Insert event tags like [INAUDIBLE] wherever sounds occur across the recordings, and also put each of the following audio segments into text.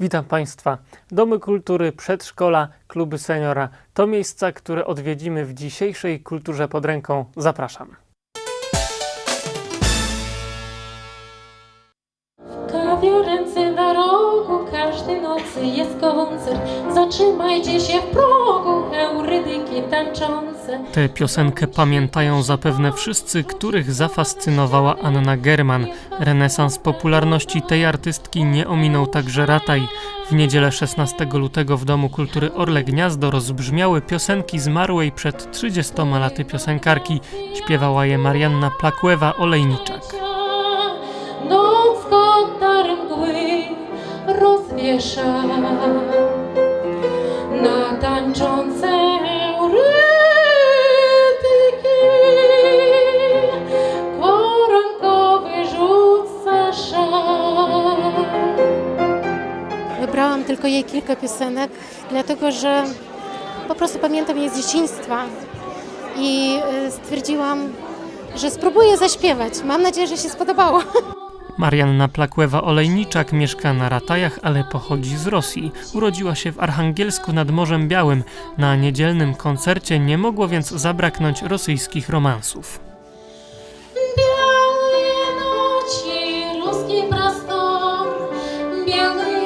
Witam Państwa. Domy kultury, przedszkola, kluby seniora to miejsca, które odwiedzimy w dzisiejszej kulturze pod ręką. Zapraszam. Kawiarence na rogu, każdej nocy jest koncert. Zatrzymajcie się w progu, eurydyki tańczące. Tę piosenkę pamiętają zapewne wszyscy, których zafascynowała Anna German. Renesans popularności tej artystki nie ominął także Rataj. W niedzielę 16 lutego w Domu Kultury Orle Gniazdo rozbrzmiały piosenki zmarłej przed 30 laty piosenkarki. Śpiewała je Marianna Plakłewa-Olejniczak. Noc rozwiesza na tańczące eurydyki. Koronkowy szal. Wybrałam tylko jej kilka piosenek, dlatego że po prostu pamiętam je z dzieciństwa i y, stwierdziłam, że spróbuję zaśpiewać. Mam nadzieję, że się spodobało. [LAUGHS] Marianna Plakłewa-Olejniczak mieszka na Ratajach, ale pochodzi z Rosji. Urodziła się w Archangelsku nad Morzem Białym. Na niedzielnym koncercie nie mogło więc zabraknąć rosyjskich romansów. Białe noci, ruski prostor, białe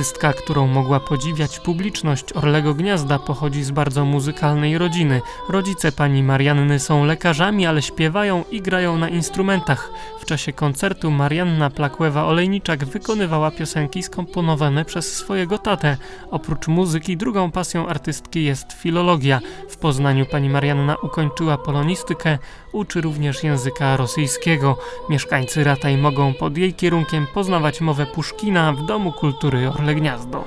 Artystka, którą mogła podziwiać publiczność Orlego Gniazda, pochodzi z bardzo muzykalnej rodziny. Rodzice pani Marianny są lekarzami, ale śpiewają i grają na instrumentach. W czasie koncertu Marianna Plakłewa-Olejniczak wykonywała piosenki skomponowane przez swojego tatę. Oprócz muzyki drugą pasją artystki jest filologia. W Poznaniu pani Marianna ukończyła polonistykę, uczy również języka rosyjskiego. Mieszkańcy Rataj mogą pod jej kierunkiem poznawać mowę Puszkina w Domu Kultury wspólne gniazdo.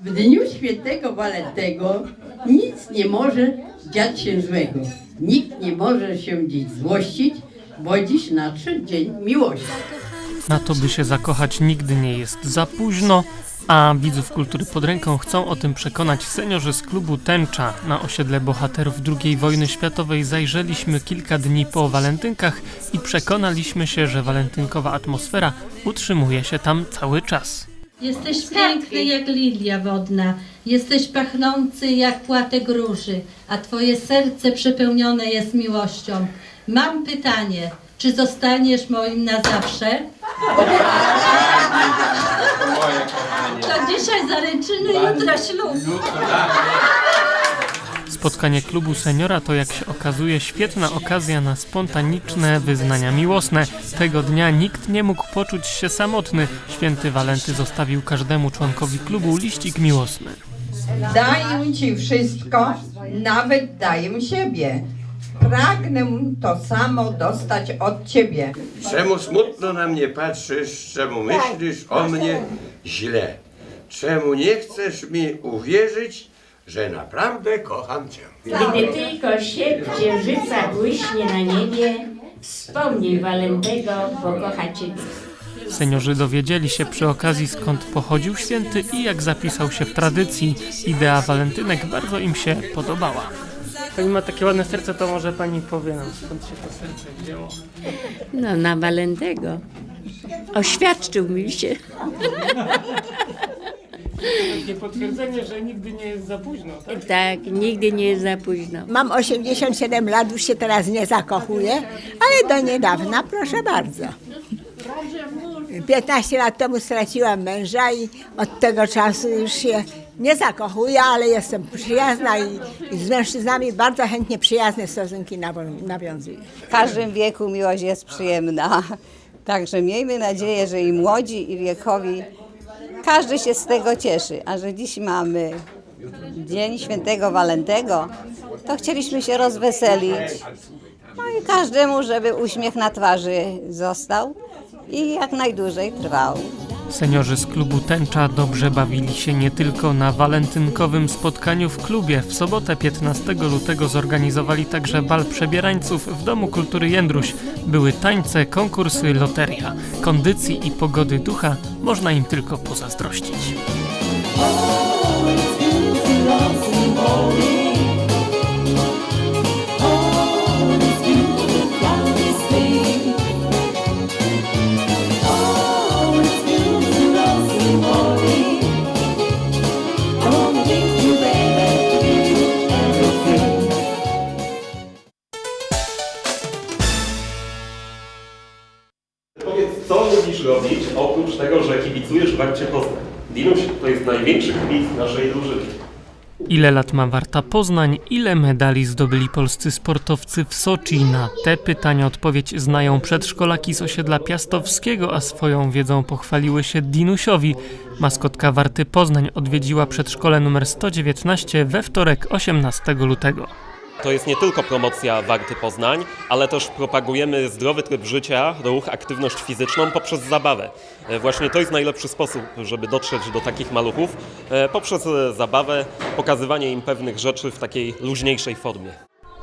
W dniu świętego Walentego nic nie może dziać się złego. Nikt nie może się dziś złościć, bo dziś nadszedł dzień miłości. Na to, by się zakochać, nigdy nie jest za późno, a widzów kultury pod ręką chcą o tym przekonać seniorzy z klubu Tęcza. Na osiedle bohaterów II wojny światowej zajrzeliśmy kilka dni po walentynkach i przekonaliśmy się, że walentynkowa atmosfera utrzymuje się tam cały czas. Jesteś piękny jak lilia wodna, jesteś pachnący jak płatek róży, a twoje serce przepełnione jest miłością. Mam pytanie, czy zostaniesz moim na zawsze? To dzisiaj zaręczyny, jutro ślub. Spotkanie klubu seniora to, jak się okazuje, świetna okazja na spontaniczne wyznania miłosne. Tego dnia nikt nie mógł poczuć się samotny. Święty Walenty zostawił każdemu członkowi klubu liścik miłosny. Daję Ci wszystko, nawet daję siebie. Pragnę to samo dostać od Ciebie. Czemu smutno na mnie patrzysz, czemu myślisz o mnie źle? Czemu nie chcesz mi uwierzyć, że naprawdę kocham Cię? Gdy tylko sierp księżyca błyśnie na niebie, wspomnij Walentego, bo kocha Cię Seniorzy dowiedzieli się przy okazji skąd pochodził święty i jak zapisał się w tradycji. Idea walentynek bardzo im się podobała. Pani ma takie ładne serce, to może pani powie nam skąd się to serce wzięło. No, na Walentego. Oświadczył mi się. Takie potwierdzenie, że nigdy nie jest za późno, tak? Tak, nigdy nie jest za późno. Mam 87 lat, już się teraz nie zakochuję, ale do niedawna, proszę bardzo. 15 lat temu straciłam męża i od tego czasu już się nie zakochuję, ale jestem przyjazna i, i z mężczyznami bardzo chętnie przyjazne stosunki nawiązuję. W każdym wieku miłość jest przyjemna. Także miejmy nadzieję, że i młodzi, i wiekowi, każdy się z tego cieszy. A że dziś mamy Dzień Świętego Walentego, to chcieliśmy się rozweselić No i każdemu, żeby uśmiech na twarzy został i jak najdłużej trwał. Seniorzy z klubu Tęcza dobrze bawili się nie tylko na walentynkowym spotkaniu w klubie. W sobotę 15 lutego zorganizowali także bal przebierańców w Domu Kultury Jędruś. Były tańce, konkursy, loteria. Kondycji i pogody ducha można im tylko pozazdrościć. Oprócz tego, że kibicujesz Warcie Poznań? Dinuś to jest największy kibic naszej drużyny. Ile lat ma Warta Poznań? Ile medali zdobyli polscy sportowcy w Soczi? Na te pytania odpowiedź znają przedszkolaki z osiedla Piastowskiego, a swoją wiedzą pochwaliły się Dinusiowi. Maskotka Warty Poznań odwiedziła przedszkole numer 119 we wtorek 18 lutego. To jest nie tylko promocja Warty Poznań, ale też propagujemy zdrowy tryb życia, ruch, aktywność fizyczną poprzez zabawę. E, Właśnie to jest najlepszy sposób, żeby dotrzeć do takich maluchów, e, poprzez e, zabawę, pokazywanie im pewnych rzeczy w takiej luźniejszej formie.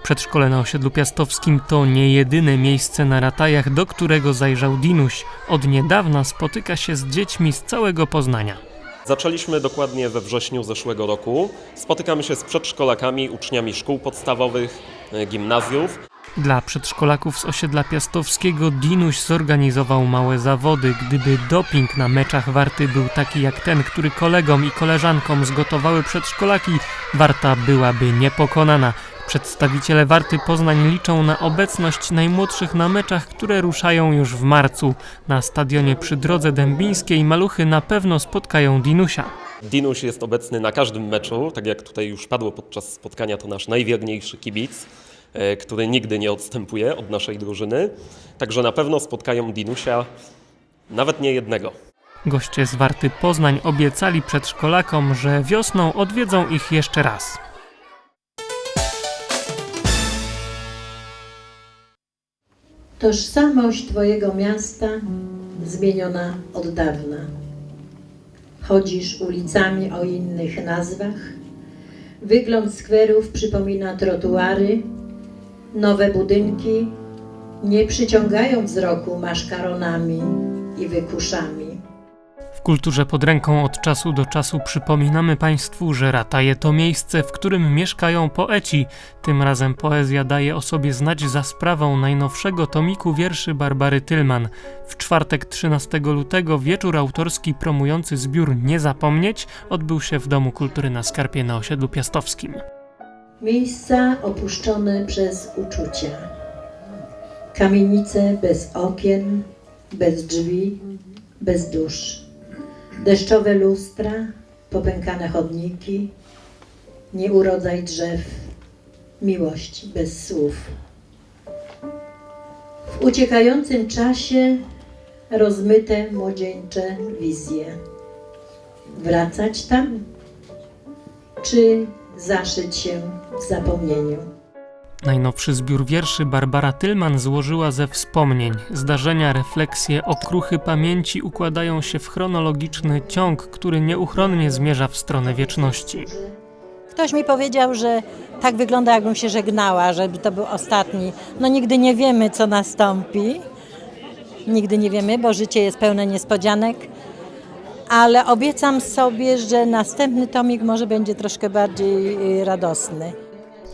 Przedszkole na osiedlu Piastowskim to nie jedyne miejsce na ratajach, do którego zajrzał Dinuś. Od niedawna spotyka się z dziećmi z całego Poznania. Zaczęliśmy dokładnie we wrześniu zeszłego roku. Spotykamy się z przedszkolakami, uczniami szkół podstawowych, gimnazjów. Dla przedszkolaków z osiedla Piastowskiego Dinuś zorganizował małe zawody. Gdyby doping na meczach Warty był taki jak ten, który kolegom i koleżankom zgotowały przedszkolaki, Warta byłaby niepokonana. Przedstawiciele Warty Poznań liczą na obecność najmłodszych na meczach, które ruszają już w marcu. Na stadionie przy Drodze Dębińskiej maluchy na pewno spotkają Dinusia. Dinuś jest obecny na każdym meczu, tak jak tutaj już padło podczas spotkania, to nasz najwierniejszy kibic, który nigdy nie odstępuje od naszej drużyny. Także na pewno spotkają Dinusia nawet nie jednego. Goście z Warty Poznań obiecali przedszkolakom, że wiosną odwiedzą ich jeszcze raz. Tożsamość Twojego miasta zmieniona od dawna. Chodzisz ulicami o innych nazwach. Wygląd skwerów przypomina trotuary. Nowe budynki nie przyciągają wzroku maszkaronami i wykuszami. W kulturze pod ręką od czasu do czasu przypominamy Państwu, że Rataje to miejsce, w którym mieszkają poeci. Tym razem poezja daje o sobie znać za sprawą najnowszego tomiku wierszy Barbary Tylman. W czwartek 13 lutego wieczór autorski promujący zbiór Nie Zapomnieć odbył się w Domu Kultury na Skarpie na osiedlu Piastowskim. Miejsca opuszczone przez uczucia. Kamienice bez okien, bez drzwi, bez dusz. Deszczowe lustra, popękane chodniki, nieurodzaj drzew, miłość bez słów. W uciekającym czasie rozmyte młodzieńcze wizje. Wracać tam? Czy zaszyć się w zapomnieniu? Najnowszy zbiór wierszy Barbara Tylman złożyła ze wspomnień. Zdarzenia, refleksje, okruchy pamięci układają się w chronologiczny ciąg, który nieuchronnie zmierza w stronę wieczności. Ktoś mi powiedział, że tak wygląda, jakbym się żegnała, żeby to był ostatni. No nigdy nie wiemy, co nastąpi. Nigdy nie wiemy, bo życie jest pełne niespodzianek. Ale obiecam sobie, że następny tomik może będzie troszkę bardziej y, radosny.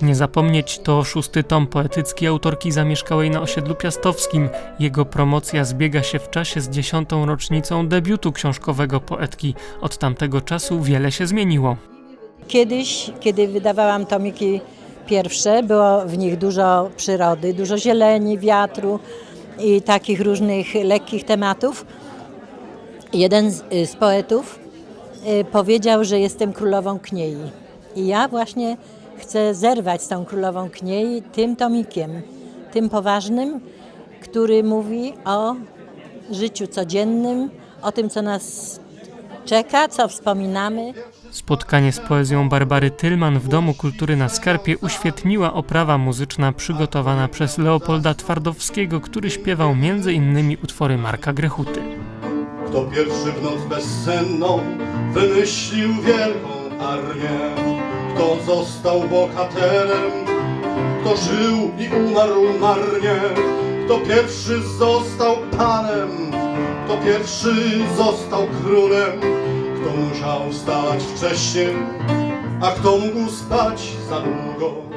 Nie zapomnieć to szósty tom poetycki autorki zamieszkałej na osiedlu piastowskim. Jego promocja zbiega się w czasie z dziesiątą rocznicą debiutu książkowego poetki. Od tamtego czasu wiele się zmieniło. Kiedyś, kiedy wydawałam tomiki pierwsze, było w nich dużo przyrody, dużo zieleni, wiatru i takich różnych lekkich tematów. Jeden z, y, z poetów y, powiedział, że jestem królową kniei. I ja właśnie chcę zerwać z tą królową kniei tym tomikiem, tym poważnym, który mówi o życiu codziennym, o tym, co nas czeka, co wspominamy. Spotkanie z poezją Barbary Tylman w Domu Kultury na Skarpie uświetniła oprawa muzyczna przygotowana przez Leopolda Twardowskiego, który śpiewał m.in. utwory Marka Grechuty. Kto pierwszy w noc bezsenną wymyślił wielką armię? Kto został bohaterem? Kto żył i umarł marnie? Kto pierwszy został panem? Kto pierwszy został królem? Kto musiał wstać wcześniej? A kto mógł spać za długo?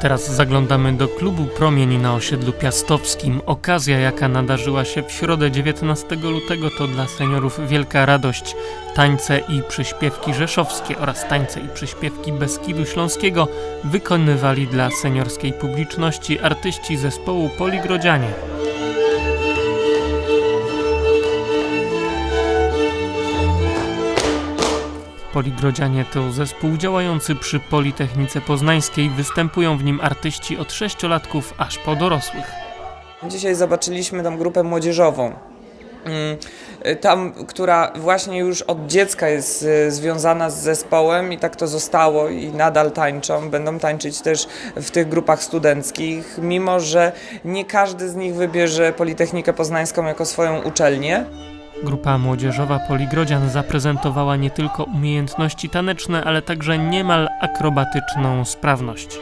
Teraz zaglądamy do klubu Promień na osiedlu Piastowskim. Okazja, jaka nadarzyła się w środę 19 lutego, to dla seniorów wielka radość. Tańce i przyśpiewki rzeszowskie oraz tańce i przyśpiewki Beskidu Śląskiego wykonywali dla seniorskiej publiczności artyści zespołu Poligrodzianie. Poligrodzianie to zespół działający przy Politechnice Poznańskiej. Występują w nim artyści od sześciolatków aż po dorosłych. Dzisiaj zobaczyliśmy tą grupę młodzieżową. Mm, Tam, która właśnie już od dziecka jest y, związana z zespołem i tak to zostało i nadal tańczą. Będą tańczyć też w tych grupach studenckich, mimo że nie każdy z nich wybierze Politechnikę Poznańską jako swoją uczelnię. Grupa młodzieżowa Poligrodzian zaprezentowała nie tylko umiejętności taneczne, ale także niemal akrobatyczną sprawność.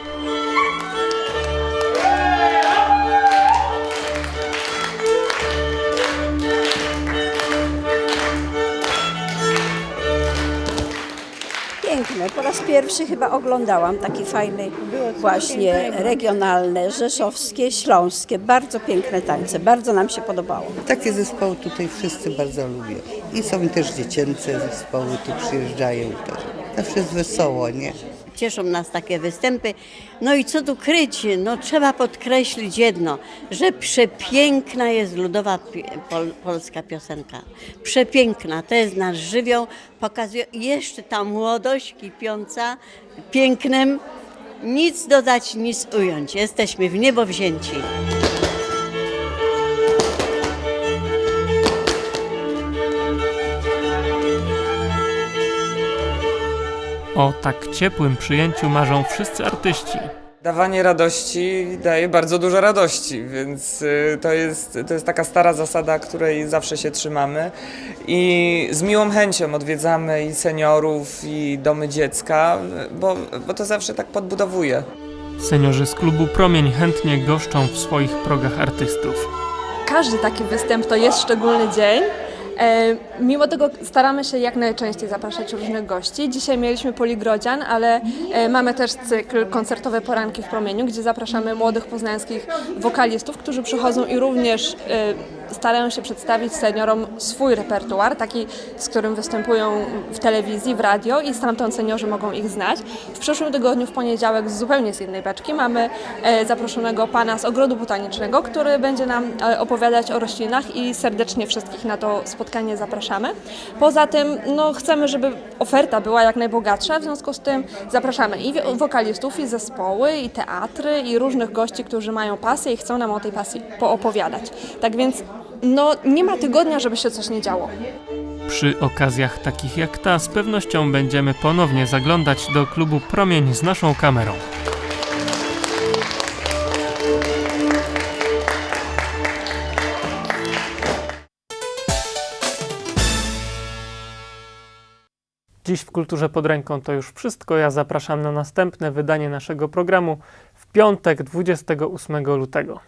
Raz pierwszy chyba oglądałam taki fajny, właśnie regionalne, rzeszowskie, śląskie. Bardzo piękne tańce. Bardzo nam się podobało. Takie zespoły tutaj wszyscy bardzo lubią. I są też dziecięce zespoły, tu przyjeżdżają. To zawsze jest wesoło, nie? Cieszą nas takie występy. No i co tu kryć? No trzeba podkreślić jedno, że przepiękna jest ludowa pol, polska piosenka. Przepiękna, to jest nasz żywioł, pokazuje jeszcze ta młodość kipiąca pięknem. Nic dodać, nic ująć. Jesteśmy w niebo wzięci. O tak ciepłym przyjęciu marzą wszyscy artyści. Dawanie radości daje bardzo dużo radości, więc y, to jest, to jest taka stara zasada, której zawsze się trzymamy. I z miłą chęcią odwiedzamy i seniorów, i domy dziecka, bo, bo to zawsze tak podbudowuje. Seniorzy z klubu Promień chętnie goszczą w swoich progach artystów. Każdy taki występ to jest szczególny dzień. E, Mimo tego staramy się jak najczęściej zapraszać różnych gości. Dzisiaj mieliśmy Poligrodzian, ale e, mamy też cykl koncertowe poranki w promieniu, gdzie zapraszamy młodych poznańskich wokalistów, którzy przychodzą i również e, starają się przedstawić seniorom swój repertuar, taki, z którym występują w telewizji, w radio i stamtąd seniorzy mogą ich znać. W przyszłym tygodniu w poniedziałek zupełnie z innej beczki mamy e, zaproszonego pana z ogrodu botanicznego, który będzie nam e, opowiadać o roślinach i serdecznie wszystkich na to spotkanie zapraszamy. Poza tym no, chcemy, żeby oferta była jak najbogatsza, w związku z tym zapraszamy i wo- wokalistów, i zespoły, i teatry, i różnych gości, którzy mają pasję i chcą nam o tej pasji poopowiadać. Tak więc no, nie ma tygodnia, żeby się coś nie działo. Przy okazjach takich jak ta z pewnością będziemy ponownie zaglądać do klubu Promień z naszą kamerą. Dziś w Kulturze pod ręką to już wszystko. Ja zapraszam na następne wydanie naszego programu w piątek 28 lutego.